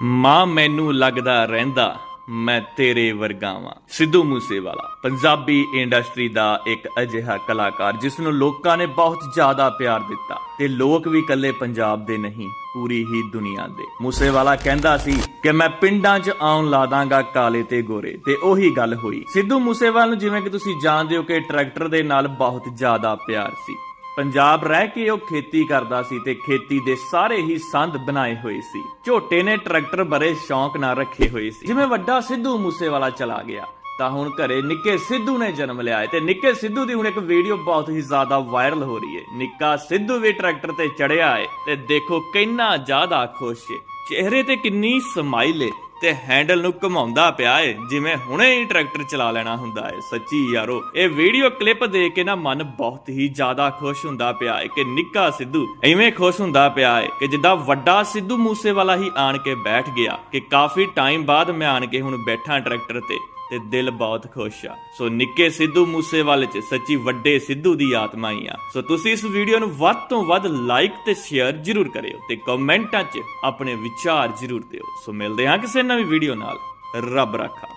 ਮਾਂ ਮੈਨੂੰ ਲੱਗਦਾ ਰਹਿੰਦਾ, ਮੈਂ ਤੇਰੇ ਵਰਗਾ ਵਾਂ। ਸਿੱਧੂ ਮੂਸੇਵਾਲਾ, ਪੰਜਾਬੀ ਇੰਡਸਟਰੀ ਦਾ ਇੱਕ ਅਜਿਹਾ ਕਲਾਕਾਰ, ਜਿਸ ਨੂੰ ਲੋਕਾਂ ਨੇ ਬਹੁਤ ਜ਼ਿਆਦਾ ਪਿਆਰ ਦਿੱਤਾ ਤੇ ਲੋਕ ਵੀ ਇਕੱਲੇ ਪੰਜਾਬ ਦੇ ਨਹੀਂ, ਪੂਰੀ ਹੀ ਦੁਨੀਆ ਦੇ। ਮੂਸੇਵਾਲਾ ਕਹਿੰਦਾ ਸੀ ਕਿ ਮੈਂ ਪਿੰਡਾਂ 'ਚ ਆਉਣ ਲਾ ਦਾਂਗਾ ਕਾਲੇ ਤੇ ਗੋਰੇ, ਤੇ ਉਹੀ ਗੱਲ ਹੋਈ। ਸਿੱਧੂ ਮੂਸੇਵਾਲ ਨੂੰ ਜਿਵੇਂ ਕਿ ਤੁਸੀਂ ਜਾਣਦੇ ਹੋ ਕਿ ਟਰੈਕਟਰ ਦੇ ਨਾਲ ਬਹੁਤ ਜ਼ਿਆਦਾ ਪਿਆਰ ਸੀ। ਪੰਜਾਬ ਰਹਿ ਕੇ ਉਹ ਖੇਤੀ ਕਰਦਾ ਸੀ ਤੇ ਖੇਤੀ ਦੇ ਸਾਰੇ ਹੀ ਸੰਦ ਬਣਾਏ ਹੋਏ ਸੀ। ਝੋਟੇ ਨੇ ਟਰੈਕਟਰ ਬੜੇ ਸ਼ੌਂਕ ਨਾਲ ਰੱਖੇ ਹੋਏ ਸੀ। ਜਿਵੇਂ ਵੱਡਾ ਸਿੱਧੂ ਮੂਸੇਵਾਲਾ ਚਲਾ ਗਿਆ, ਤਾਂ ਹੁਣ ਘਰੇ ਨਿੱਕੇ ਸਿੱਧੂ ਨੇ ਜਨਮ ਲਿਆ ਹੈ ਤੇ ਨਿੱਕੇ ਸਿੱਧੂ ਦੀ ਹੁਣ ਇੱਕ ਵੀਡੀਓ ਬਹੁਤ ਹੀ ਜ਼ਿਆਦਾ ਵਾਇਰਲ ਹੋ ਰਹੀ ਹੈ। ਨਿੱਕਾ ਸਿੱਧੂ ਵੀ ਟਰੈਕਟਰ ਤੇ ਚੜਿਆ ਹੈ ਤੇ ਦੇਖੋ ਕਿੰਨਾ ਜ਼ਿਆਦਾ ਖੁਸ਼ ਹੈ। ਚਿਹਰੇ ਤੇ ਕਿੰਨੀ ਸਮਾਈਲ ਹੈ। ਤੇ ਹੈਂਡਲ ਨੂੰ ਘੁਮਾਉਂਦਾ ਪਿਆ ਏ, ਜਿਵੇਂ ਹੁਣੇ ਹੀ ਟਰੈਕਟਰ ਚਲਾ ਲੈਣਾ ਹੁੰਦਾ ਏ। ਸੱਚੀ ਯਾਰੋ, ਇਹ ਵੀਡੀਓ ਕਲਿੱਪ ਦੇਖ ਕੇ ਨਾ ਮਨ ਬਹੁਤ ਹੀ ਜ਼ਿਆਦਾ ਖੁਸ਼ ਹੁੰਦਾ ਪਿਆ ਏ ਕਿ ਨਿੱਕਾ ਸਿੱਧੂ ਐਵੇਂ ਖੁਸ਼ ਹੁੰਦਾ ਪਿਆ ਏ ਕਿ ਜਿੱਦਾਂ ਵੱਡਾ ਸਿੱਧੂ ਮੂਸੇਵਾਲਾ ਹੀ ਆਣ ਕੇ ਬੈਠ ਗਿਆ ਕਿ ਕਾਫੀ ਟਾਈਮ ਬਾਅਦ ਮੈਂ ਆਣ ਕੇ ਹੁਣ ਬੈਠਾ ਟਰੈਕਟਰ ਤੇ। ਤੇ ਦਿਲ ਬਹੁਤ ਖੁਸ਼ ਆ। ਸੋ ਨਿੱਕੇ ਸਿੱਧੂ ਮੂਸੇਵਾਲੇ ਚ ਸੱਚੀ ਵੱਡੇ ਸਿੱਧੂ ਦੀ ਆਤਮਾ ਹੀ ਆ। ਸੋ ਤੁਸੀਂ ਇਸ ਵੀਡੀਓ ਨੂੰ ਵੱਧ ਤੋਂ ਵੱਧ ਲਾਈਕ ਤੇ ਸ਼ੇਅਰ ਜਰੂਰ ਕਰਿਓ ਤੇ ਕਮੈਂਟਾਂ 'ਚ ਆਪਣੇ ਵਿਚਾਰ ਜਰੂਰ ਦਿਓ। ਸੋ ਮਿਲਦੇ ਹਾਂ ਕਿਸੇ ਨਵੀਂ ਵੀਡੀਓ ਨਾਲ। ਰੱਬ ਰਾਖਾ।